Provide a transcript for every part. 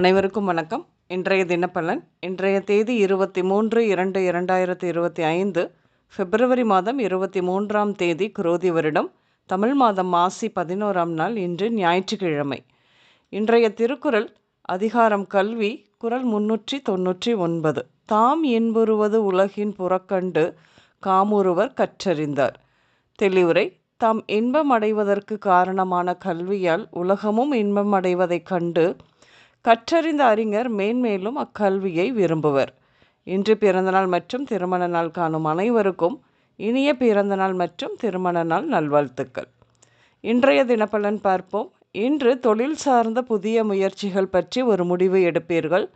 அனைவருக்கும் வணக்கம். இன்றைய தினப்பலன் இன்றைய தேதி இருபத்தி மூன்று இரண்டு இரண்டாயிரத்தி இருபத்தி ஐந்து பிப்ரவரி மாதம் இருபத்தி மூன்றாம் தேதி குரோதி வருடம் தமிழ் மாதம் மாசி பதினோராம் நாள் இன்று ஞாயிற்றுக்கிழமை. இன்றைய திருக்குறள் அதிகாரம் கல்வி குரல் முன்னூற்றி தொன்னூற்றி ஒன்பது. தாம் இன்புறுவது உலகின் புறக்கண்டு காமுறுவர் கற்றறிந்தார். தெளிவுரை தாம் இன்பம் அடைவதற்கு காரணமான கல்வியால் உலகமும் இன்பம் அடைவதைக் கண்டு கற்றறிந்த அறிஞர் மேன்மேலும் அக்கல்வியை விரும்புவர். இன்று பிறந்தநாள் மற்றும் திருமண நாள் காணும் அனைவருக்கும் இனிய பிறந்தநாள் மற்றும் திருமண நாள் நல்வாழ்த்துக்கள். இன்றைய தினப்பலன் பார்ப்போம். இன்று தொழில் சார்ந்த புதிய முயற்சிகள் பற்றி ஒரு முடிவு எடுப்பீர்கள்.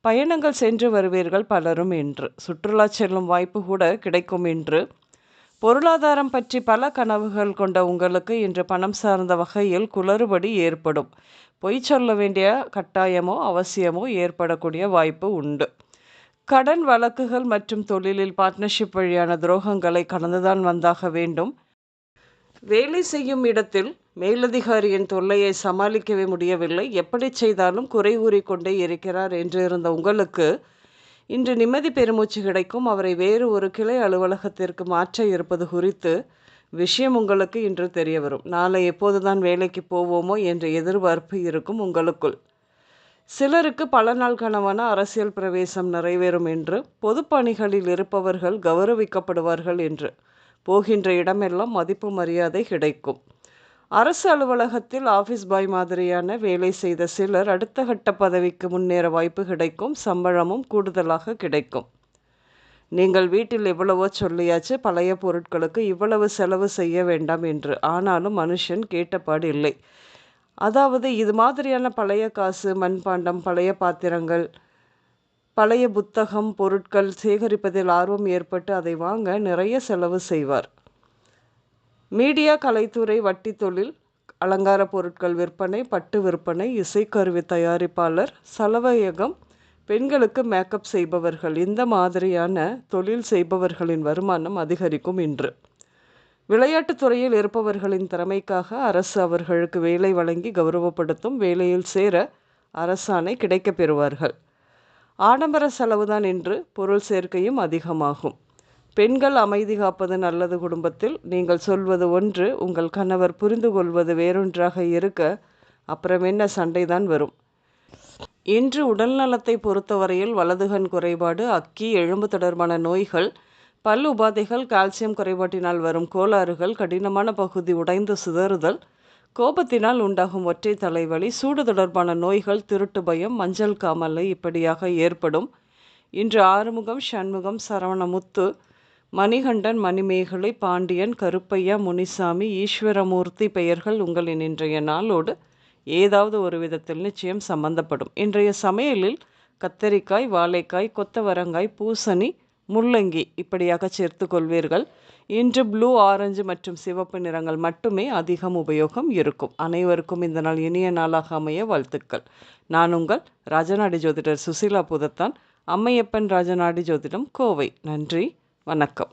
பயணங்கள் சென்று வருவீர்கள் பலரும் இன்று. சுற்றுலா செல்லும் வாய்ப்பு கூட கிடைக்கும் இன்று. பொருளாதாரம் பற்றி பல கனவுகள் கொண்ட உங்களுக்கு இன்று பணம் சார்ந்த வகையில் குளறுபடி ஏற்படும். பொய் சொல்ல வேண்டிய கட்டாயமோ அவசியமோ ஏற்படக்கூடிய வாய்ப்பு உண்டு. கடன் வழக்குகள் மற்றும் தொழிலில் பார்ட்னர்ஷிப் வழியான துரோகங்களை கடந்துதான் வந்தாக வேண்டும். வேலை செய்யும் இடத்தில் மேலதிகாரியின் தொல்லையை சமாளிக்கவே முடியவில்லை. எப்படி செய்தாலும் குறை கூறிக்கொண்டே இருக்கிறார் என்று இருந்த உங்களுக்கு இன்று நிம்மதி பெருமூச்சு கிடைக்கும். அவரை வேறு ஒரு கிளை அலுவலகத்திற்கு மாற்ற இருப்பது குறித்து விஷயம் உங்களுக்கு இன்று தெரிய வரும் நாளை எப்போதுதான் வேலைக்கு போவோமோ என்ற எதிர்பார்ப்பு இருக்கும் உங்களுக்குள். சிலருக்கு பல நாள் கனவான அரசியல் பிரவேசம் நிறைவேறும் என்று பொதுப்பணிகளில் இருப்பவர்கள் கௌரவிக்கப்படுவார்கள் என்று. போகின்ற இடமெல்லாம் மதிப்பு மரியாதை கிடைக்கும். அரசு அலுவலகத்தில் ஆஃபீஸ் பாய் மாதிரியான வேலை செய்த சிலர் அடுத்த கட்ட பதவிக்கு முன்னேற வாய்ப்பு கிடைக்கும் சம்பளமும் கூடுதலாக கிடைக்கும். நீங்கள் வீட்டில் எவ்வளவோ சொல்லியாச்சு பழைய பொருட்களுக்கு இவ்வளவு செலவு செய்ய வேண்டாம் என்று. ஆனாலும் மனுஷன் கேட்டபாடு இல்லை. அதாவது இது மாதிரியான பழைய காசு மண்பாண்டம் பழைய பாத்திரங்கள் பழைய புத்தகம் பொருட்கள் சேகரிப்பதில் ஆர்வம் ஏற்பட்டு அதை வாங்க நிறைய செலவு செய்வார். மீடியா கலைத்துறை வட்டி தொழில் அலங்கார பொருட்கள் விற்பனை பட்டு விற்பனை இசைக்கருவி தயாரிப்பாளர் சலவையகம் பெண்களுக்கு மேக்கப் செய்பவர்கள் இந்த மாதிரியான தொழில் செய்பவர்களின் வருமானம் அதிகரிக்கும் இன்று. விளையாட்டுத் துறையில் இருப்பவர்களின் திறமைக்காக அரசு அவர்களுக்கு வேலை வழங்கி கௌரவப்படுத்தும் வேலையில் சேர அரசாணை கிடைக்கப் பெறுவார்கள். ஆடம்பர செலவுதான் என்று பொருள் சேர்க்கையும் அதிகமாகும். பெண்கள் அமைதி காப்பது நல்லது குடும்பத்தில். நீங்கள் சொல்வது ஒன்று உங்கள் கணவர் புரிந்து கொள்வது வேறொன்றாக இருக்க அப்புறம் என்ன சண்டைதான் வரும்? இன்று உடல்நலத்தை பொறுத்தவரையில் வலதுகண் குறைபாடு அக்கி எலும்பு தொடர்பான நோய்கள் பல் உபாதைகள் கால்சியம் குறைபாட்டினால் வரும் கோளாறுகள் கடினமான பகுதி உடைந்து சிதறுதல் கோபத்தினால் உண்டாகும் ஒற்றை தலைவலி சூடு தொடர்பான நோய்கள் திருட்டு பயம் மஞ்சள் காமலை இப்படியாக ஏற்படும். இன்று ஆறுமுகம் சண்முகம் சரவணமுத்து மணிகண்டன் மணிமேகலை பாண்டியன் கருப்பையா முனிசாமி ஈஸ்வரமூர்த்தி பெயர்கள் உங்களின் இன்றைய நாளோடு ஏதாவது ஒரு விதத்தில் நிச்சயம் சம்பந்தப்படும். இன்றைய சமையலில் கத்தரிக்காய் வாழைக்காய் கொத்தவரங்காய் பூசணி முள்ளங்கி இப்படியாக சேர்த்து கொள்வீர்கள். இன்று ப்ளூ ஆரஞ்சு மற்றும் சிவப்பு நிறங்கள் மட்டுமே அதிகம் உபயோகம் இருக்கும். அனைவருக்கும் இந்த நாள் இனிய நாளாக அமைய வாழ்த்துக்கள். நான் உங்கள் ராஜநாடி ஜோதிடர் சுசீலா புதத்தான். அம்மையப்பன் ராஜநாடி ஜோதிடம் கோவை. நன்றி. வணக்கம்.